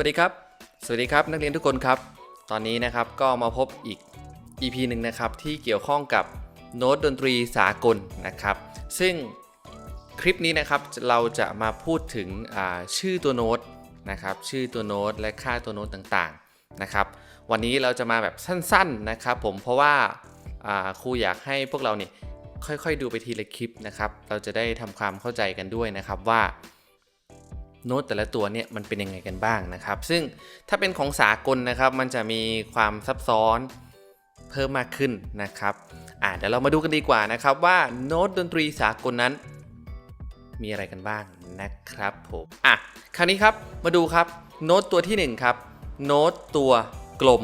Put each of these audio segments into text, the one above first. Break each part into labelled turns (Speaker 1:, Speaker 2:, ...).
Speaker 1: วัสดีครับ สวัสดีครับ นักเรียนทุกคนครับ ตอนนี้นะครับก็มาพบอีก EP หนึ่งนะครับที่เกี่ยวข้องกับโน้ตดนตรีสากลนะครับ ซึ่งคลิปนี้นะครับเราจะมาพูดถึงชื่อตัวโน้ตนะครับ ชื่อตัวโน้ตและค่าตัวโน้ตต่างๆนะครับ วันนี้เราจะมาแบบสั้นๆนะครับ ผมเพราะว่าอ่าครูอยากให้พวกเราเนี่ยค่อยๆ ดูไปทีละคลิปนะครับ เราจะได้ทำความเข้าใจกันด้วยนะครับว่า โน้ตแต่ละตัวเนี่ยมันเป็นยังไงกันบ้างนะครับ ซึ่งถ้าเป็นของสากลนะครับ มันจะมีความซับซ้อนเพิ่มมากขึ้นนะครับอ่าเดี๋ยวเรามาดูกันดีกว่านะครับว่าโน้ตดนตรีสากลนั้น มีอะไรกันบ้างนะครับผมอะคราวนี้ครับมาดูครับโน้ตตัวที่หนึ่งครับโน้ตตัวกลม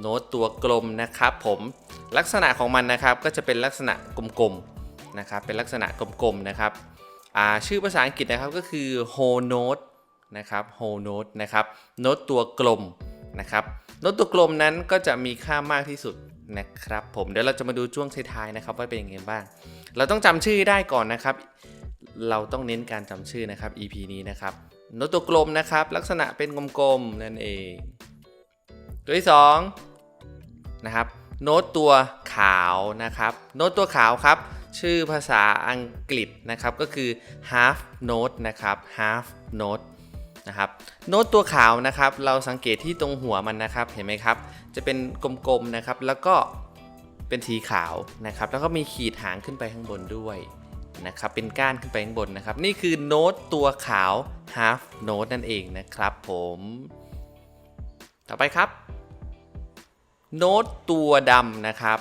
Speaker 1: โน้ตตัวกลมนะครับผมลักษณะของมันนะครับก็จะเป็นลักษณะกลมๆนะครับเป็นลักษณะกลมๆนะครับ ชื่อภาษาอังกฤษนะครับก็คือ whole note นะครับ whole note นะครับโน้ตตัวกลมนะครับโน้ตตัวกลมนั้นก็จะมีค่ามากที่สุดนะครับผมเดี๋ยวเราจะมาดูช่วงท้ายๆนะครับว่าเป็นยังไงบ้าง เราต้องจำชื่อได้ก่อนนะครับ เราต้องเน้นการจำชื่อนะครับ EP นี้นะครับโน้ตตัวกลมนะครับ ลักษณะเป็นกลมๆนั่นเอง ตัวที่สองนะครับโน้ตตัวขาวนะครับ โน้ตตัวขาวครับ ชื่อภาษาอังกฤษนะครับก็คือ half note นะครับ half note นะครับโน้ตตัวขาวนะครับ เราสังเกตที่ตรงหัวมันนะครับ เห็นไหมครับ จะเป็นกลมๆนะครับ แล้วก็เป็นสีขาวนะครับ แล้วก็มีขีดหางขึ้นไปข้างบนด้วยนะครับ เป็นก้านขึ้นไปข้างบนนะครับ นี่คือโน้ตตัวขาว half note นั่นเองนะครับ ผม ต่อไปครับ โน้ตตัวดำนะครับ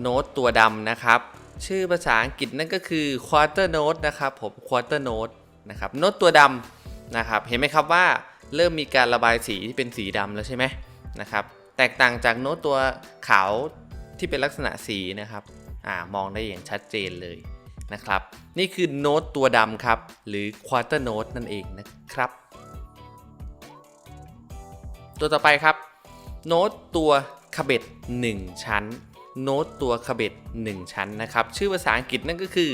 Speaker 1: โน้ตตัวดำนะครับ ชื่อภาษาอังกฤษนั่นก็คือ quarter note นะครับผม quarter note นะครับโน้ตตัวดำนะครับ เห็นไหมครับว่าเริ่มมีการระบายสีที่เป็นสีดำแล้วใช่ไหมนะครับ แตกต่างจากโน้ตตัวขาวที่เป็นลักษณะสีนะครับอ่ามองได้อย่างชัดเจนเลยนะครับ นี่คือโน้ตตัวดำครับ หรือ quarter note นั่นเองนะครับ ตัวต่อไปครับ โน้ตตัวคาเบ็ด1ชั้น โน้ตตัวคาเบ็ด1 ชั้นนะครับ ชื่อภาษาอังกฤษนั่นก็คือ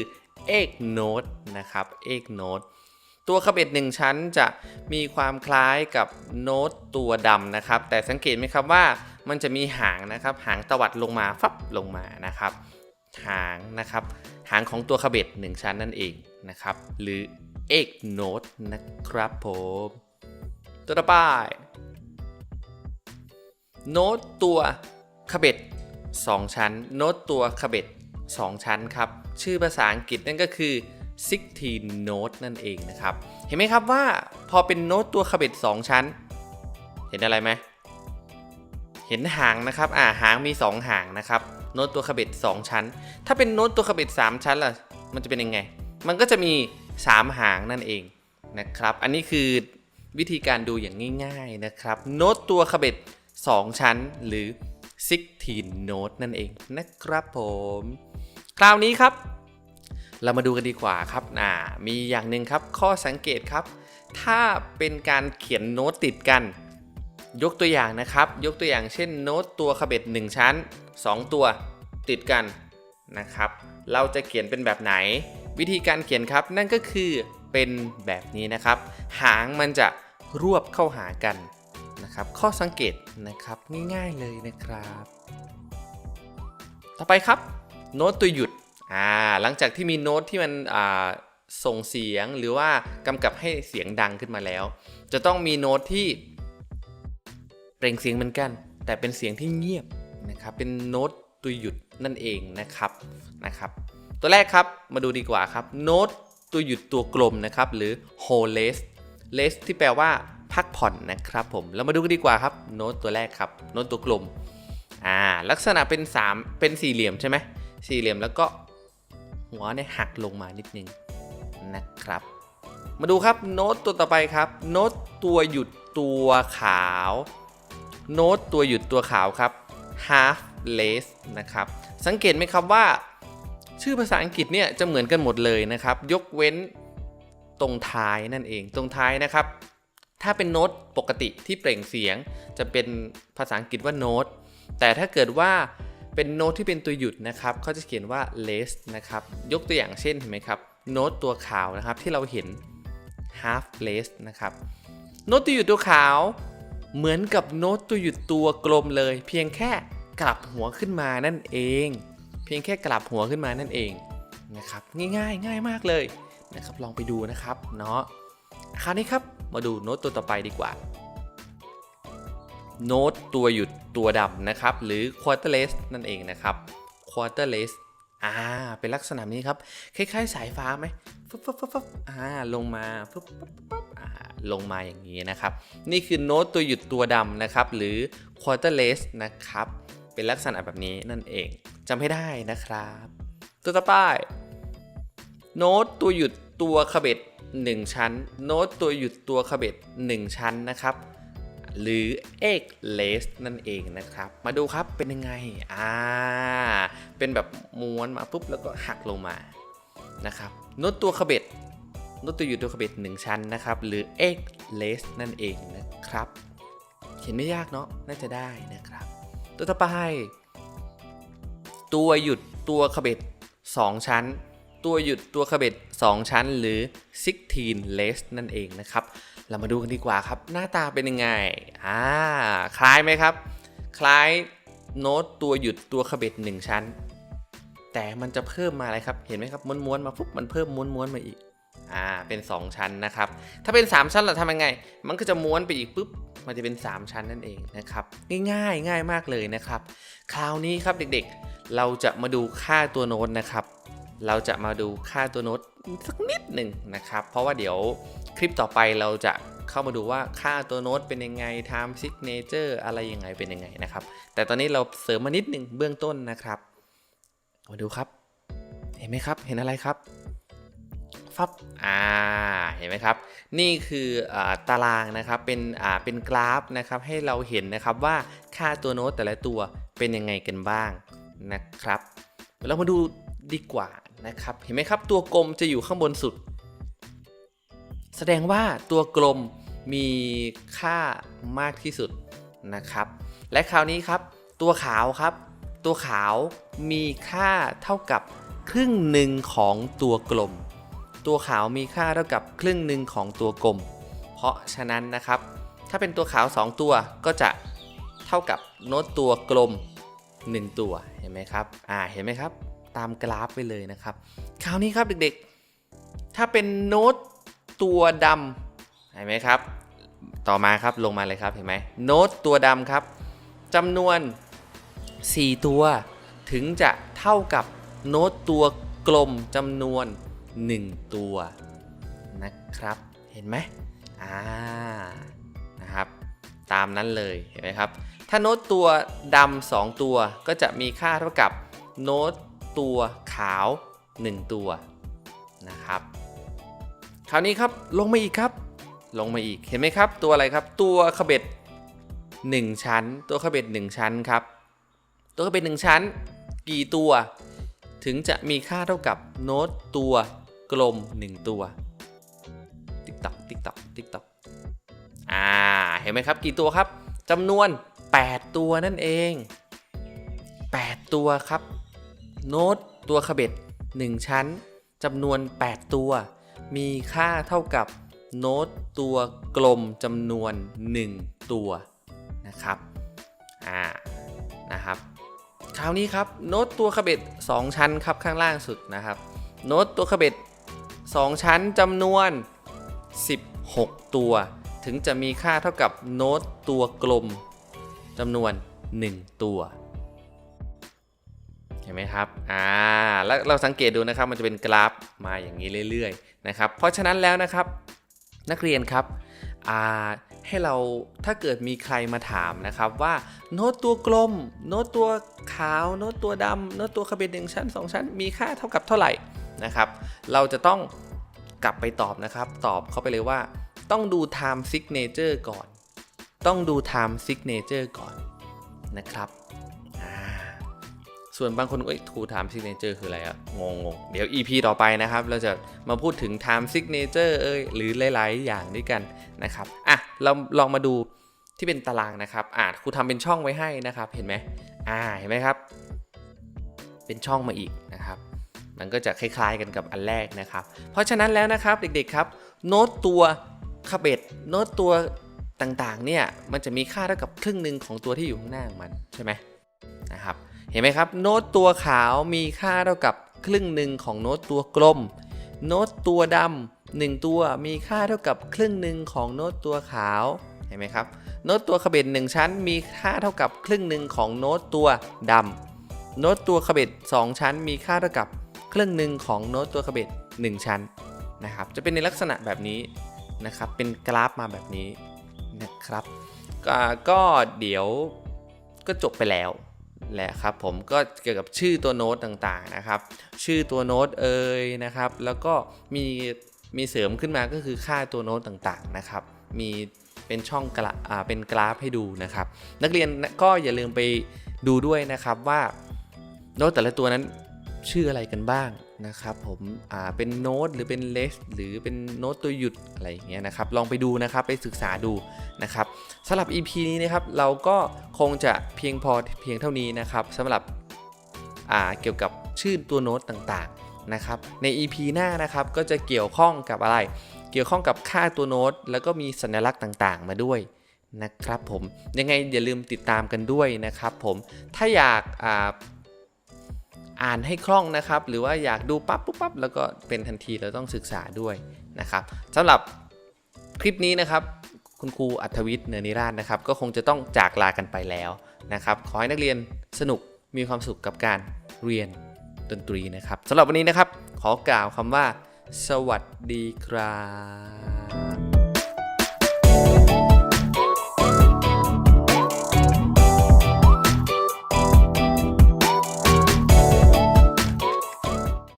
Speaker 1: egg note นะครับ egg note ตัวคาเบ็ด1ชั้นจะมีความคล้ายกับโน้ตตัวดำนะครับ แต่สังเกตไหมครับว่ามันจะมีหางนะครับ หางตวัดลงมาฟับลงมานะครับ หางนะครับ หางของตัวคาเบ็ด1ชั้นนั่นเองนะครับ หรือ egg note นะครับผมตัวต่อไปโน้ตตัวคาเบ็ด 2 ชั้น โน้ตตัวคาเบ็ด2ชั้นครับ ชื่อภาษาอังกฤษนั่นก็คือ 16 note นั่นเองนะครับ เห็นไหมครับว่าพอเป็นโน้ตตัวคาเบ็ด2ชั้น เห็นอะไรไหมเห็นหางนะครับ อ่าหางมี 2 หางนะครับ โน้ตตัวคาเบ็ด2ชั้น ถ้าเป็นโน้ตตัวคาเบ็ด3ชั้นล่ะ มันจะเป็นยังไง มันก็จะมี 3 หางนั่นเองนะครับ อันนี้คือวิธีการดูอย่างง่าย ๆนะครับ โน้ตตัวคาเบ็ด2ชั้นหรือ 16 note นั่นเองนะครับผม คราวนี้ครับ เรามาดูกันดีกว่าครับอ่ามีอย่างหนึ่งครับ ข้อสังเกตครับ ถ้าเป็นการเขียนโน้ตติดกัน ยกตัวอย่างนะครับ ยกตัวอย่างเช่นโน้ตตัวคาเบ็ด1 ชั้น 2 ตัวติดกันนะครับ เราจะเขียนเป็นแบบไหน วิธีการเขียนครับ นั่นก็คือเป็นแบบนี้นะครับ หางมันจะรวบเข้าหากัน นะครับ ข้อสังเกตนะครับง่ายๆเลยนะครับ ต่อไปครับโน้ตตัวหยุดอ่าหลังจากที่มีโน้ตที่มันอ่าส่งเสียงหรือว่ากำกับให้เสียงดังขึ้นมาแล้ว จะต้องมีโน้ตที่เปล่งเสียงเหมือนกัน แต่เป็นเสียงที่เงียบนะครับเป็นโน้ตตัวหยุดนั่นเองนะครับนะครับ ตัวแรกครับมาดูดีกว่าครับโน้ตตัวหยุดตัวกลมนะครับหรือ whole less less ที่แปลว่า พักผ่อนนะครับผมเรามาดูกันดีกว่าครับโน้ตตัวแรกครับโน้ตตัวกลมอ่าลักษณะเป็น 3 เป็นสี่เหลี่ยมใช่ไหมสี่เหลี่ยมแล้วก็หัวเนี่ยหักลงมานิดนึงนะครับ มาดูครับโน้ตตัวต่อไปครับ โน้ตตัวหยุดตัวขาว โน้ตตัวหยุดตัวขาวครับ half less นะครับ สังเกตไหมครับว่า ชื่อภาษาอังกฤษเนี่ยจะเหมือนกันหมดเลยนะครับ ยกเว้นตรงท้ายนั่นเอง ตรงท้ายนะครับ ถ้าเป็นโน้ตปกติที่เปล่งเสียง จะเป็นภาษาอังกฤษว่าโน้ต แต่ถ้าเกิดว่าเป็นโน้ตที่เป็นตัวหยุดนะครับเขาจะเขียนว่า less นะครับ ยกตัวอย่างเช่นเห็นไหมครับ โน้ตตัวขาวนะครับที่เราเห็น half less นะครับ โน้ตตัวหยุดตัวขาว เหมือนกับโน้ตตัวหยุดตัวกลมเลย เพียงแค่กลับหัวขึ้นมานั่นเอง เพียงแค่กลับหัวขึ้นมานั่นเองนะครับ ง่ายๆ ง่ายมากเลยนะครับ ลองไปดูนะครับเนาะคราวนี้ครับ มาดูโน้ตตัวต่อไปดีกว่า โน้ตตัวหยุดตัวดำนะครับ หรือ quarterless นั่นเองนะครับ quarterless อ่า เป็นลักษณะนี้ครับ คล้าย ๆ สายฟ้าไหมฟึบฟึบฟึบฟึบอ่า ลงมาฟึบฟึบฟึบฟึบอ่า ลงมาอย่างนี้นะครับ นี่คือโน้ตตัวหยุดตัวดำนะครับ หรือ quarterless นะครับ เป็นลักษณะแบบนี้นั่นเอง จำให้ได้นะครับ ตัวต่อไป โน้ตตัวหยุดตัวขบเบ็ด 1 ชั้น โน้ตตัวหยุดตัวขบเบ็ด1 ชั้นนะครับ หรือ egg l a c นั่นเองนะครับ มาดูครับเป็นยังไง อ่า เป็นแบบม้วนมาปุ๊บแล้วก็หักลงมานะครับโน้ตตัวขบเบ็ดโน้ตตัวอยู่ตัวขบเบ็ด1 ชั้นนะครับ หรือ egg l a c นั่นเองนะครับ เขียนไม่ยากเนาะน่าจะได้นะครับ ตัวต่อไปตัวหยุดตัวขบเบ็ด2 ชั้น ตัวหยุดตัวขบเบ็ด2 ชั้นหรือ 16 lace นั่นเองนะครับ เรามาดูกันดีกว่าครับ หน้าตาเป็นยังไงอ่าคล้ายไหมครับ คล้ายโน้ตตัวหยุดตัวขบเบ็ด1 ชั้น แต่มันจะเพิ่มมาอะไรครับ เห็นไหมครับม้วนๆมาปุ๊บมันเพิ่มม้วนๆมาอีกอ่าเป็น 2 ชั้นนะครับ ถ้าเป็น 3 ชั้นเราทำยังไง มันก็จะม้วนไปอีกปุ๊บมันจะเป็น 3 ชั้นนั่นเองนะครับ ง่ายๆ ง่ายมากเลยนะครับ คราวนี้ครับเด็กๆ เราจะมาดูค่าตัวโน้ตนะครับ เราจะมาดูค่าตัวโน้ตสักนิดหนึ่งนะครับ เพราะว่าเดี๋ยวคลิปต่อไปเราจะเข้ามาดูว่าค่าตัวโน้ตเป็นยังไง time signature อะไรยังไงเป็นยังไงนะครับ แต่ตอนนี้เราเสริมมานิดหนึ่งเบื้องต้นนะครับ มาดูครับ เห็นไหมครับ เห็นอะไรครับฟับอ่า เห็นไหมครับ นี่คืออตารางนะครับ เป็นอ่าเป็นกราฟนะครับ ให้เราเห็นนะครับว่าค่าตัวโน้ตแต่ละตัวเป็นยังไงกันบ้างนะครับ เรามาดูดีกว่า นะครับ เห็นไหมครับตัวกลมจะอยู่ข้างบนสุด แสดงว่าตัวกลมมีค่ามากที่สุดนะครับ และคราวนี้ครับ ตัวขาวครับ ตัวขาวมีค่าเท่ากับครึ่งหนึ่งของตัวกลม ตัวขาวมีค่าเท่ากับครึ่งหนึ่งของตัวกลม เพราะฉะนั้นนะครับ ถ้าเป็นตัวขาว 2 ตัวก็จะเท่ากับโน้ตตัวกลม 1 ตัว เห็นไหมครับ อ่า เห็นไหมครับ ตามกราฟไปเลยนะครับ คราวนี้ครับเด็กๆ ถ้าเป็นโน้ตตัวดำเห็นไหมครับ ต่อมาครับลงมาเลยครับเห็นไหมโน้ตตัวดำครับจำนวน 4 ตัว ถึงจะเท่ากับโน้ตตัวกลมจำนวน 1 ตัวนะครับ เห็นไหมอ่านะครับ ตามนั้นเลยเห็นไหมครับ ถ้าโน้ตตัวดำสองตัวก็จะมีค่าเท่ากับโน้ต ตัวขาว 1 ตัวนะครับ คราวนี้ครับลงมาอีกครับ ลงมาอีกเห็นไหมครับ ตัวอะไรครับ ตัวขบเบ็ด1 ชั้น ตัวขบเบ็ด1ชั้นครับ ตัวขบเบ็ด1ชั้น กี่ตัว ถึงจะมีค่าเท่ากับโน้ตตัวกลม 1 ตัว ติ๊กตอกติ๊กตอกติ๊กตอกอ่าเห็นไหมครับ กี่ตัวครับจำนวน 8 ตัวนั่นเอง 8 ตัวครับ โน้ตตัวขบเบ็ด1 ชั้นจำนวน 8 ตัว มีค่าเท่ากับโน้ตตัวกลมจำนวน 1 ตัวนะครับอ่านะครับคราวนี้ครับโน้ตตัวขบเบ็ด2 ชั้นครับข้างล่างสุดนะครับ โน้ตตัวขบเบ็ด2 ชั้นจำนวน 16 ตัว ถึงจะมีค่าเท่ากับโน้ตตัวกลมจำนวน 1 ตัว เห็นไหมครับ อ่า แล้วเราสังเกตดูนะครับ มันจะเป็นกราฟมาอย่างนี้เรื่อยๆนะครับ เพราะฉะนั้นแล้วนะครับ นักเรียนครับ อ่า ให้เรา ถ้าเกิดมีใครมาถามนะครับว่าโน้ตตัวกลม โน้ตตัวขาว โน้ตตัวดำ โน้ตตัวขบเบ็ดหนึ่งชั้น 2 ชั้น มีค่าเท่ากับเท่าไหร่นะครับ เราจะต้องกลับไปตอบนะครับ ตอบเข้าไปเลยว่า ต้องดู time signature ก่อน ต้องดู time signature ก่อนนะครับ ส่วนบางคนเอ้ย true time signature คืออะไรอะงงงเดี๋ยว EP ต่อไปนะครับ เราจะมาพูดถึง time signature เอ้ยหรือหลาย ๆ อย่างด้วยกันนะครับอะเราลองมาดูที่เป็นตารางนะครับอ่าครูทำเป็นช่องไว้ให้นะครับ เห็นไหมอ่าเห็นไหมครับ เป็นช่องมาอีกนะครับ มันก็จะคล้ายๆกันกับอันแรกนะครับ เพราะฉะนั้นแล้วนะครับเด็กๆครับ โน้ตตัวคาเบตโน้ตตัวต่างๆเนี่ยมันจะมีค่าเท่ากับครึ่งหนึ่งของตัวที่อยู่ข้างหน้าของมันใช่ไหมนะครับ เห็นไหมครับ โน้ตตัวขาวมีค่าเท่ากับครึ่งหนึ่งของโน้ตตัวกลม โน้ตตัวดำหนึ่งตัวมีค่าเท่ากับครึ่งหนึ่งของโน้ตตัวขาวเห็นไหมครับโน้ตตัวคาเบตหนึ่งชั้นมีค่าเท่ากับครึ่งหนึ่งของโน้ตตัวดำโน้ตตัวคาเบตสองชั้น มีค่าเท่ากับครึ่งหนึ่งของโน้ตตัวคาเบตหนึ่งชั้นนะครับจะเป็นในลักษณะแบบนี้นะครับเป็นกราฟมาแบบนี้นะครับก็เดี๋ยวก็จบไปแล้ว แหละครับผมก็เกี่ยวกับชื่อตัวโน้ตต่างๆนะครับ ชื่อตัวโน้ตเอ่ยนะครับ แล้วก็มีมีเสริมขึ้นมาก็คือค่าตัวโน้ตต่างๆนะครับ มีเป็นช่องกระอ่าเป็นกราฟให้ดูนะครับ นักเรียนก็อย่าลืมไปดูด้วยนะครับว่าโน้ตแต่ละตัวนั้น ชื่ออะไรกันบ้างนะครับผมอ่าเป็นโน้ตหรือเป็นเลสหรือเป็นโน้ตตัวหยุดอะไรอย่างเงี้ยนะครับลองไปดูนะครับไปศึกษาดูนะครับสำหรับ EP นี้นะครับเราก็คงจะเพียงพอเพียงเท่านี้นะครับสำหรับอ่าเกี่ยวกับชื่อตัวโน้ตต่างๆนะครับใน EP หน้านะครับก็จะเกี่ยวข้องกับอะไร เกี่ยวข้องกับค่าตัวโน้ต แล้วก็มีสัญลักษณ์ต่างๆ มาด้วยนะครับผมยังไงอย่าลืมติดตามกันด้วยนะครับผมถ้าอยากอ่า อ่านให้คล่องนะครับ หรือว่าอยากดูปั๊บปุ๊บปั๊บแล้วก็เป็นทันทีเราต้องศึกษาด้วยนะครับสำหรับคลิปนี้นะครับ คุณครูอัธวิทย์เนอนิราชนะครับ ก็คงจะต้องจากลากันไปแล้วนะครับ ขอให้นักเรียนสนุกมีความสุขกับการเรียนดนตรีนะครับสำหรับวันนี้นะครับ ขอกล่าวคำว่า สวัสดีครับ